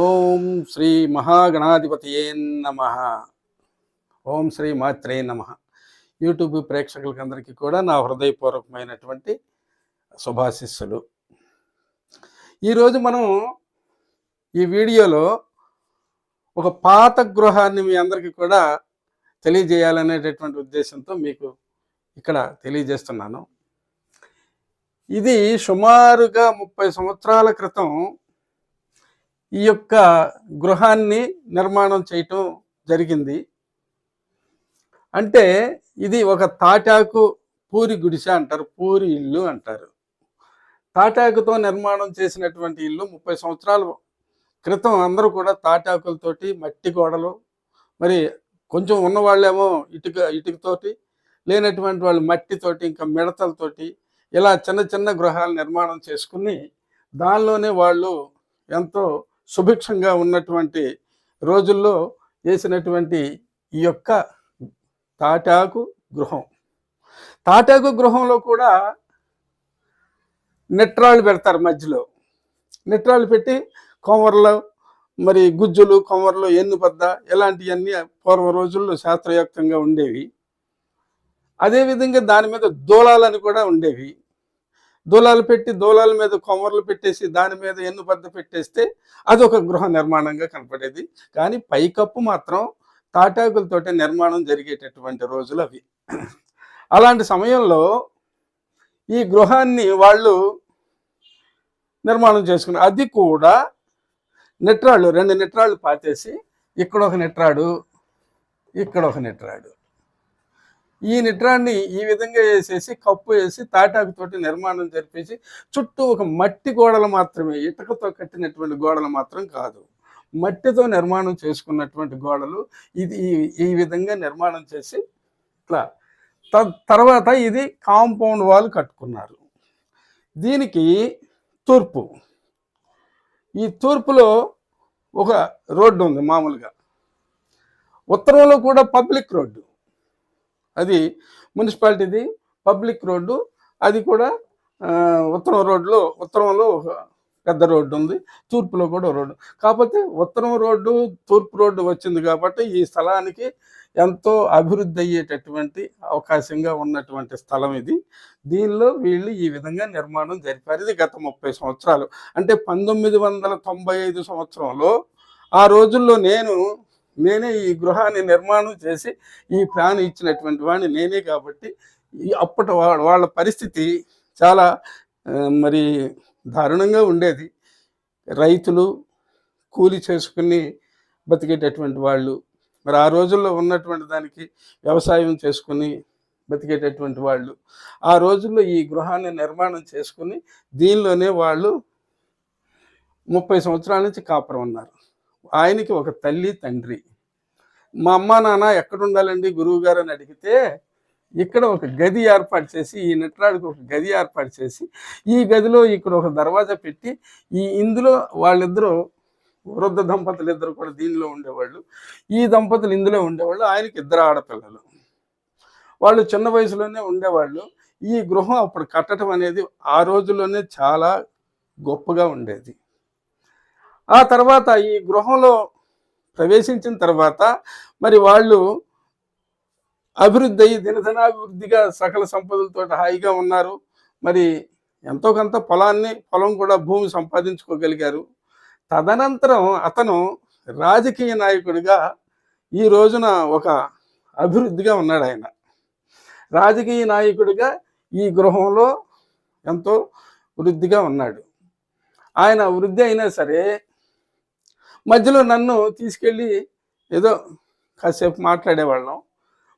ఓం శ్రీ మహాగణాధిపతియే నమ. ఓం శ్రీ మాత్రే నమ. యూట్యూబ్ ప్రేక్షకులకందరికీ కూడా నా హృదయపూర్వకమైనటువంటి శుభాశిస్సులు. ఈరోజు మనం ఈ వీడియోలో ఒక పాత గృహాన్ని మీ అందరికీ కూడా తెలియజేయాలనేటటువంటి ఉద్దేశంతో మీకు ఇక్కడ తెలియజేస్తున్నాను. ఇది సుమారుగా ముప్పై సంవత్సరాల క్రితం ఈ యొక్క గృహాన్ని నిర్మాణం చేయటం జరిగింది. అంటే ఇది ఒక తాటాకు పూరి గుడిసె అంటారు పూరి ఇల్లు అంటారు. తాటాకుతో నిర్మాణం చేసినటువంటి ఇల్లు ముప్పై సంవత్సరాల క్రితం అందరూ కూడా తాటాకులతోటి మట్టి గోడలు మరి కొంచెం ఉన్నవాళ్ళేమో ఇటుక ఇటుకతోటి లేనటువంటి వాళ్ళు మట్టితోటి ఇంకా మిడతలతోటి ఇలా చిన్న చిన్న గృహాలు నిర్మాణం చేసుకుని దానిలోనే వాళ్ళు ఎంతో సుభిక్షంగా ఉన్నటువంటి రోజుల్లో వేసినటువంటి ఈ యొక్క తాటాకు గృహం. తాటాకు గృహంలో కూడా నెట్రాళ్ళు పెడతారు మధ్యలో. నెట్రాళ్ళు పెట్టి కొమరలు మరి గుజ్జులు కొమరలు ఎన్నుపద్ద ఇలాంటివన్నీ పూర్వ రోజుల్లో శాస్త్రయుక్తంగా ఉండేవి. అదేవిధంగా దాని మీద దూలాలని కూడా ఉండేవి. దూలాలు పెట్టి దూలాల మీద కొమ్మర్లు పెట్టేసి దాని మీద ఎన్నుబద్ద పెట్టేస్తే అదొక గృహ నిర్మాణంగా కనపడేది. కానీ పైకప్పు మాత్రం తాటాకులతోటే నిర్మాణం జరిగేటటువంటి రోజులు అవి. అలాంటి సమయంలో ఈ గృహాన్ని వాళ్ళు నిర్మాణం చేసుకున్నారు అది కూడా నెట్రాళ్ళు రెండు నెట్రాళ్ళు పాతేసి ఇక్కడ ఒక నెట్రాడు ఇక్కడ ఒక నెట్రాడు. ఈ నిట్రాన్ని ఈ విధంగా వేసేసి కప్పు వేసి తాటాకుతోటి నిర్మాణం జరిపేసి చుట్టూ ఒక మట్టి గోడలు మాత్రమే ఇటుకతో కట్టినటువంటి గోడలు మాత్రం కాదు. మట్టితో నిర్మాణం చేసుకున్నటువంటి గోడలు ఇది ఈ- విధంగా నిర్మాణం చేసి ఇట్లా త- తర్వాత ఇది కాంపౌండ్ వాల్ కట్టుకున్నారు. దీనికి తూర్పు. ఈ తూర్పులో ఒక రోడ్డు ఉంది మామూలుగా. ఉత్తరంలో కూడా పబ్లిక్ రోడ్డు. అది మున్సిపాలిటీది పబ్లిక్ రోడ్డు అది కూడా ఉత్తరం రోడ్లో ఉత్తరంలో ఒక పెద్ద రోడ్డు ఉంది తూర్పులో కూడా రోడ్డు. కాకపోతే ఉత్తరం రోడ్డు తూర్పు రోడ్డు వచ్చింది కాబట్టి ఈ స్థలానికి ఎంతో అభివృద్ధి అయ్యేటటువంటి అవకాశంగా ఉన్నటువంటి స్థలం ఇది. దీనిలో వీళ్ళు ఈ విధంగా నిర్మాణం జరిపారు. ఇది గత ముప్పై సంవత్సరాలు. అంటే పంతొమ్మిది వందల తొంభై ఐదు సంవత్సరంలో ఆ రోజుల్లో నేను నేనే ఈ గృహాన్ని నిర్మాణం చేసి ఈ ప్లాన్ ఇచ్చినటువంటి వాడిని నేనే కాబట్టి ఈ అప్పటి వాళ్ళ వాళ్ళ పరిస్థితి చాలా మరి దారుణంగా ఉండేది. రైతులు కూలి చేసుకుని బతికేటటువంటి వాళ్ళు మరి ఆ రోజుల్లో ఉన్నటువంటి దానికి వ్యవసాయం చేసుకుని బతికేటటువంటి వాళ్ళు ఆ రోజుల్లో ఈ గృహాన్ని నిర్మాణం చేసుకుని దీనిలోనే వాళ్ళు ముప్పై సంవత్సరాల నుంచి కాపురం ఉన్నారు. ఆయనకి ఒక తల్లి తండ్రి. మా అమ్మ నాన్న ఎక్కడ ఉండాలండి గురువు గారు అని అడిగితే ఇక్కడ ఒక గది ఏర్పాటు చేసి ఈ నెట్రాడికి ఒక గది ఏర్పాటు చేసి ఈ గదిలో ఇక్కడ ఒక దర్వాజా పెట్టి ఈ ఇందులో వాళ్ళిద్దరూ వృద్ధ దంపతులు ఇద్దరు కూడా దీనిలో ఉండేవాళ్ళు. ఈ దంపతులు ఇందులో ఉండేవాళ్ళు. ఆయనకి ఇద్దరు ఆడపిల్లలు. వాళ్ళు చిన్న వయసులోనే ఉండేవాళ్ళు. ఈ గృహం అప్పుడు కట్టడం అనేది ఆ రోజుల్లోనే చాలా గొప్పగా ఉండేది. ఆ తర్వాత ఈ గృహంలో ప్రవేశించిన తర్వాత మరి వాళ్ళు అభివృద్ధి అయ్యి దినదినాభివృద్ధిగా సకల సంపదలతో హాయిగా ఉన్నారు. మరి ఎంతో కొంత పొలాన్ని పొలం కూడా భూమి సంపాదించుకోగలిగారు. తదనంతరం అతను రాజకీయ నాయకుడిగా ఈ రోజున ఒక అభివృద్ధిగా ఉన్నాడు ఆయన. రాజకీయ నాయకుడిగా ఈ గృహంలో ఎంతో వృద్ధిగా ఉన్నాడు. ఆయన వృద్ధి అయినా సరే మధ్యలో నన్ను తీసుకెళ్ళి ఏదో కాసేపు మాట్లాడేవాళ్ళం.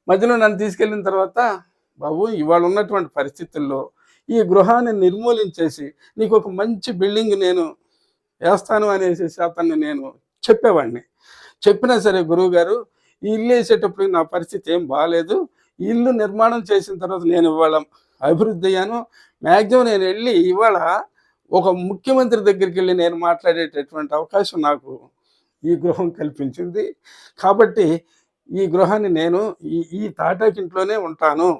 మధ్యలో నన్ను తీసుకెళ్ళిన తర్వాత బాబు ఇవాళ ఉన్నటువంటి పరిస్థితుల్లో ఈ గృహాన్ని నిర్మూలించేసి నీకు ఒక మంచి బిల్డింగ్ నేను వేస్తాను అనేసి అతన్ని నేను చెప్పేవాడిని. చెప్పినా సరే గురువు గారు ఈ ఇల్లు వేసేటప్పుడు నా పరిస్థితి ఏం బాగాలేదు ఇల్లు నిర్మాణం చేసిన తర్వాత నేను ఇవాళ అభివృద్ధి అయ్యాను. మ్యాక్సిమం నేను వెళ్ళి ఇవాళ ఒక ముఖ్యమంత్రి దగ్గరికి వెళ్ళి నేను మాట్లాడేటటువంటి అవకాశం నాకు ఈ గృహం కల్పించింది. కాబట్టి ఈ గృహాన్ని నేను ఈ ఈ తాటాకింట్లోనే ఉంటాను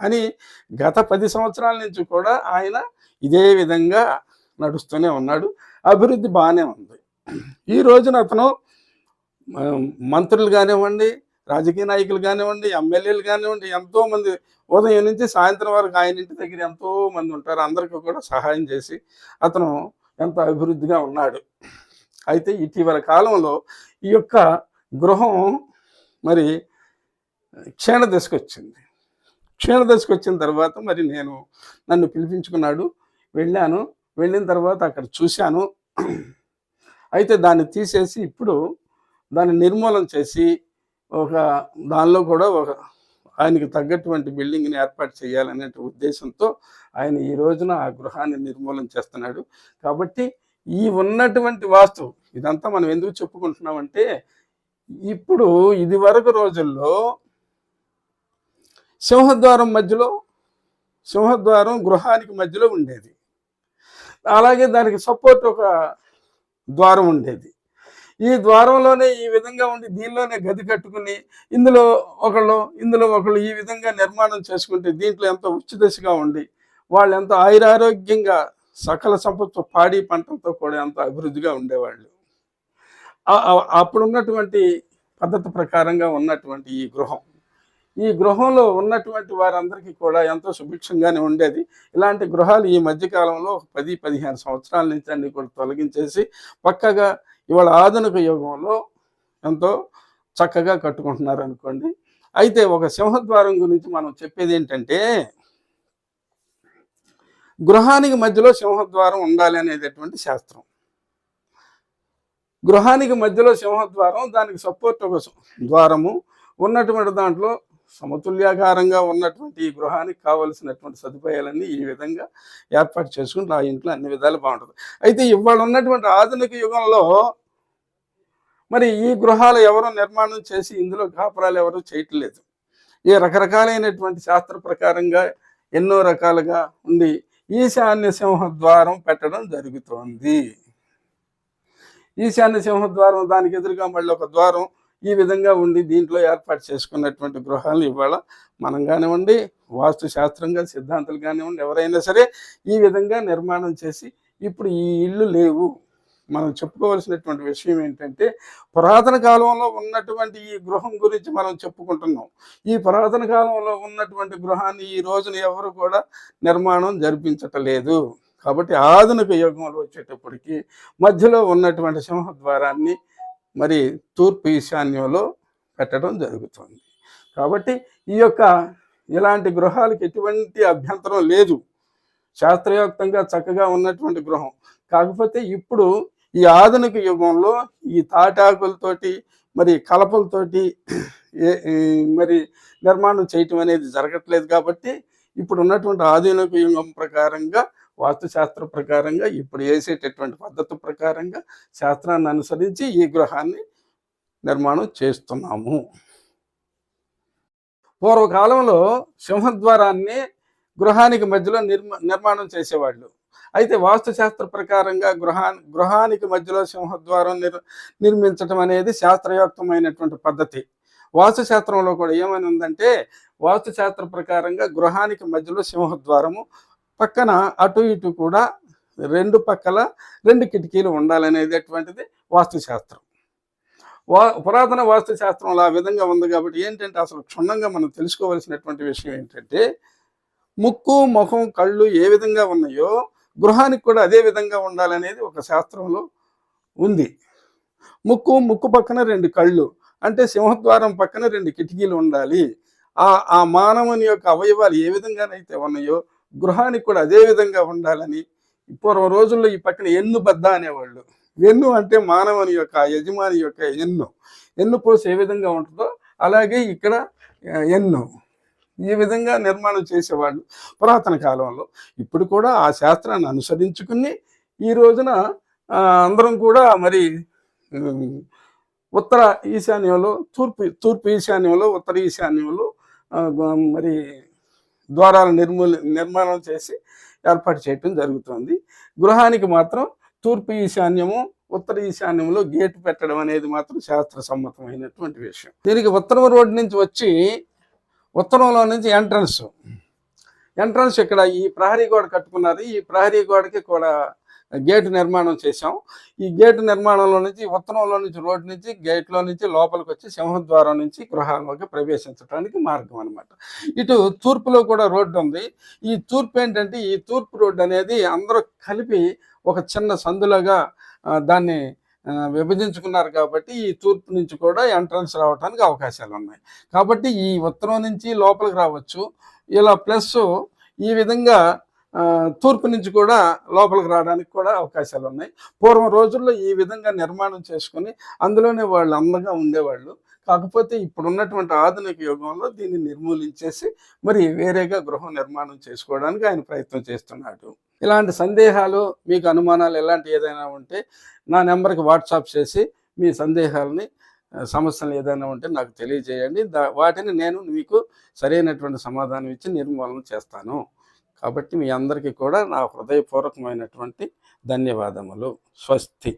అని గత పది సంవత్సరాల నుంచి కూడా ఆయన ఇదే విధంగా నడుస్తూనే ఉన్నాడు. అభివృద్ధి బాగానే ఉంది. ఈ రోజున అతను మంత్రులు కానివ్వండి రాజకీయ నాయకులు కానివ్వండి ఎమ్మెల్యేలు కానివ్వండి ఎంతోమంది ఉదయం నుంచి సాయంత్రం వరకు ఆయన ఇంటి దగ్గర ఎంతో మంది ఉంటారు. అందరికీ కూడా సహాయం చేసి అతను ఎంత అభివృద్ధిగా ఉన్నాడు. అయితే ఇటీవల కాలంలో ఈ యొక్క గృహం మరి క్షీణ దశకు వచ్చింది. క్షీణ దశకు వచ్చిన తర్వాత మరి నేను నన్ను పిలిపించుకున్నాడు. వెళ్ళాను. వెళ్ళిన తర్వాత అక్కడ చూశాను. అయితే దాన్ని తీసేసి ఇప్పుడు దాన్ని నిర్మూలన చేసి ఒక దానిలో కూడా ఒక ఆయనకి తగ్గటువంటి బిల్డింగ్ని ఏర్పాటు చేయాలనే ఉద్దేశంతో ఆయన ఈ రోజున ఆ గృహాన్ని నిర్మూలన చేస్తున్నాడు. కాబట్టి ఈ ఉన్నటువంటి వాస్తు. ఇదంతా మనం ఎందుకు చెప్పుకుంటున్నామంటే ఇప్పుడు ఇది వరకు రోజుల్లో సింహద్వారం మధ్యలో సింహద్వారం గృహానికి మధ్యలో ఉండేది. అలాగే దానికి సపోర్ట్ ఒక ద్వారం ఉండేది. ఈ ద్వారంలోనే ఈ విధంగా ఉండి దీనిలోనే గది కట్టుకుని ఇందులో ఒకళ్ళు ఇందులో ఒకళ్ళు ఈ విధంగా నిర్మాణం చేసుకుంటే దీంట్లో ఎంతో ఉచిదశగా ఉండి వాళ్ళు ఎంతో ఆయురారోగ్యంగా సకల సంపత్తు పాడి పంటలతో కూడా అంత అభివృద్ధిగా ఉండేవాళ్ళు. అప్పుడున్నటువంటి అప్పుడు ఉన్నటువంటి పద్ధతి ప్రకారంగా ఉన్నటువంటి ఈ గృహం. ఈ గృహంలో ఉన్నటువంటి వారందరికీ కూడా ఎంతో సుభిక్షంగానే ఉండేది. ఇలాంటి గృహాలు ఈ మధ్యకాలంలో పది పదిహేను సంవత్సరాల నుంచి అన్ని కూడా తొలగించేసి పక్కగా ఇవాళ ఆధునిక యుగంలో ఎంతో చక్కగా కట్టుకుంటున్నారు అనుకోండి అయితే ఒక సింహద్వారం గురించి మనం చెప్పేది ఏంటంటే గృహానికి మధ్యలో సింహద్వారం ఉండాలి అనేటటువంటి శాస్త్రం. గృహానికి మధ్యలో సింహద్వారం దానికి సపోర్ట్ ఒక ద్వారము ఉన్నటువంటి దాంట్లో సమతుల్యాకారంగా ఉన్నటువంటి ఈ గృహానికి కావలసినటువంటి సదుపాయాలన్నీ ఈ విధంగా ఏర్పాటు చేసుకుంటే ఆ ఇంట్లో అన్ని విధాలు బాగుంటుంది. అయితే ఇవాళ ఉన్నటువంటి ఆధునిక యుగంలో మరి ఈ గృహాలు ఎవరు నిర్మాణం చేసి ఇందులో కాపురాలు ఎవరు చేయట్లేదు. ఈ రకరకాలైనటువంటి శాస్త్ర ప్రకారంగా ఎన్నో రకాలుగా ఉండి ఈశాన్య సింహద్వారం పెట్టడం జరుగుతోంది. ఈశాన్య సింహద్వారం దానికి ఎదురుగా మళ్ళీ ఒక ద్వారం ఈ విధంగా ఉండి దీంట్లో ఏర్పాటు చేసుకున్నటువంటి గృహాలు ఇవాళ మనం కానివ్వండి వాస్తు శాస్త్రంగా సిద్ధాంతాలు కానివ్వండి ఎవరైనా సరే ఈ విధంగా నిర్మాణం చేసి ఇప్పుడు ఈ ఇళ్ళు లేవు. మనం చెప్పుకోవాల్సినటువంటి విషయం ఏంటంటే పురాతన కాలంలో ఉన్నటువంటి ఈ గృహం గురించి మనం చెప్పుకుంటున్నాం. ఈ పురాతన కాలంలో ఉన్నటువంటి గృహాన్ని ఈ రోజున ఎవరు కూడా నిర్మాణం జరిపించటలేదు. కాబట్టి ఆధునిక యుగంలో వచ్చేటప్పటికి మధ్యలో ఉన్నటువంటి సింహద్వారాన్ని మరి తూర్పు ఈశాన్యంలో పెట్టడం జరుగుతుంది. కాబట్టి ఈ యొక్క ఇలాంటి గృహాలకు ఎటువంటి అభ్యంతరం లేదు. శాస్త్రయుక్తంగా చక్కగా ఉన్నటువంటి గృహం. కాకపోతే ఇప్పుడు ఈ ఆధునిక యుగంలో ఈ తాటాకులతోటి మరి కలపలతోటి ఈ మరి నిర్మాణం చేయటం అనేది జరగట్లేదు కాబట్టి ఇప్పుడు ఉన్నటువంటి ఆధునిక యుగం ప్రకారంగా వాస్తుశాస్త్ర ప్రకారంగా ఇప్పుడు వేసేటటువంటి పద్ధతి ప్రకారంగా శాస్త్రాన్ని అనుసరించి ఈ గృహాన్ని నిర్మాణం చేస్తున్నాము. పూర్వకాలంలో సింహద్వారాన్ని గృహానికి మధ్యలో నిర్మా నిర్మాణం చేసేవాళ్ళు. అయితే వాస్తుశాస్త్ర ప్రకారంగా గృహా గృహానికి మధ్యలో సింహద్వారం నిర్ నిర్మించటం అనేది శాస్త్రయుక్తమైనటువంటి పద్ధతి. వాస్తుశాస్త్రంలో కూడా ఏమని ఉందంటే వాస్తుశాస్త్ర ప్రకారంగా గృహానికి మధ్యలో సింహద్వారము పక్కన అటు ఇటు కూడా రెండు పక్కల రెండు కిటికీలు ఉండాలనేటటువంటిది వాస్తుశాస్త్రం. వా పురాతన వాస్తుశాస్త్రంలో ఆ విధంగా ఉంది కాబట్టి ఏంటంటే అసలు క్షుణ్ణంగా మనం తెలుసుకోవలసినటువంటి విషయం ఏంటంటే ముక్కు ముఖం కళ్ళు ఏ విధంగా ఉన్నాయో గృహానికి కూడా అదే విధంగా ఉండాలనేది ఒక శాస్త్రంలో ఉంది. ముక్కు ముక్కు పక్కన రెండు కళ్ళు అంటే సింహద్వారం పక్కన రెండు కిటికీలు ఉండాలి. ఆ ఆ మానవుని యొక్క అవయవాలు ఏ విధంగానైతే ఉన్నాయో గృహానికి కూడా అదే విధంగా ఉండాలని పూర్వం రోజుల్లో ఈ పక్కన ఎన్ను బద్ద అనేవాళ్ళు. వెన్ను అంటే మానవుని యొక్క యజమాని యొక్క ఎన్ను. ఎన్ను పోసి ఏ విధంగా ఉంటుందో అలాగే ఇక్కడ ఎన్ను. ఈ విధంగా నిర్మాణం చేసేవాళ్ళు పురాతన కాలంలో. ఇప్పుడు కూడా ఆ శాస్త్రాన్ని అనుసరించుకుని ఈ రోజున అందరం కూడా మరి ఉత్తర ఈశాన్యంలో తూర్పు తూర్పు ఈశాన్యంలో ఉత్తర ఈశాన్యంలో మరి ద్వారాల నిర్మూల నిర్మాణం చేసి ఏర్పాటు చేయటం జరుగుతుంది. గృహానికి మాత్రం తూర్పు ఈశాన్యము ఉత్తర ఈశాన్యంలో గేటు పెట్టడం అనేది మాత్రం శాస్త్ర సమ్మతమైనటువంటి విషయం. దీనికి ఉత్తరం రోడ్డు నుంచి వచ్చి ఉత్తరంలో నుంచి ఎంట్రన్స్. ఎంట్రన్స్ ఇక్కడ ఈ ప్రహరీ గోడ కట్టుకున్నారు. ఈ ప్రహరీ గోడకి కూడా గేటు నిర్మాణం చేశాం. ఈ గేటు నిర్మాణంలో నుంచి ఉత్తరంలో నుంచి రోడ్డు నుంచి గేట్లో నుంచి లోపలికి వచ్చి సింహద్వారం నుంచి గృహాల్లోకి ప్రవేశించడానికి మార్గం అనమాట ఇటు తూర్పులో కూడా రోడ్డు ఉంది. ఈ తూర్పు ఏంటంటే ఈ తూర్పు రోడ్డు అనేది అందరూ కలిపి ఒక చిన్న సందులాగా దాన్ని విభజించుకున్నారు కాబట్టి ఈ తూర్పు నుంచి కూడా ఎంట్రన్స్ రావడానికి అవకాశాలు ఉన్నాయి కాబట్టి ఈ ఉత్తరం నుంచి లోపలికి రావచ్చు. ఇలా ప్లస్ ఈ విధంగా తూర్పు నుంచి కూడా లోపలికి రావడానికి కూడా అవకాశాలు ఉన్నాయి పూర్వం రోజుల్లో ఈ విధంగా నిర్మాణం చేసుకుని అందులోనే వాళ్ళు అందంగా ఉండేవాళ్ళు. కాకపోతే ఇప్పుడు ఉన్నటువంటి ఆధునిక యుగంలో దీన్ని నిర్మూలించేసి మరి వేరేగా గృహం నిర్మాణం చేసుకోవడానికి ఆయన ప్రయత్నం చేస్తున్నాడు. ఇలాంటి సందేహాలు మీకు అనుమానాలు ఎలాంటి ఏదైనా ఉంటే నా నెంబర్కి వాట్సాప్ చేసి మీ సందేహాలని సమస్యలు ఏదైనా ఉంటే నాకు తెలియజేయండి. దా వాటిని నేను మీకు సరైనటువంటి సమాధానం ఇచ్చి నిర్మూలన చేస్తాను. కాబట్టి మీ అందరికీ కూడా నా హృదయపూర్వకమైనటువంటి ధన్యవాదములు. స్వస్తి.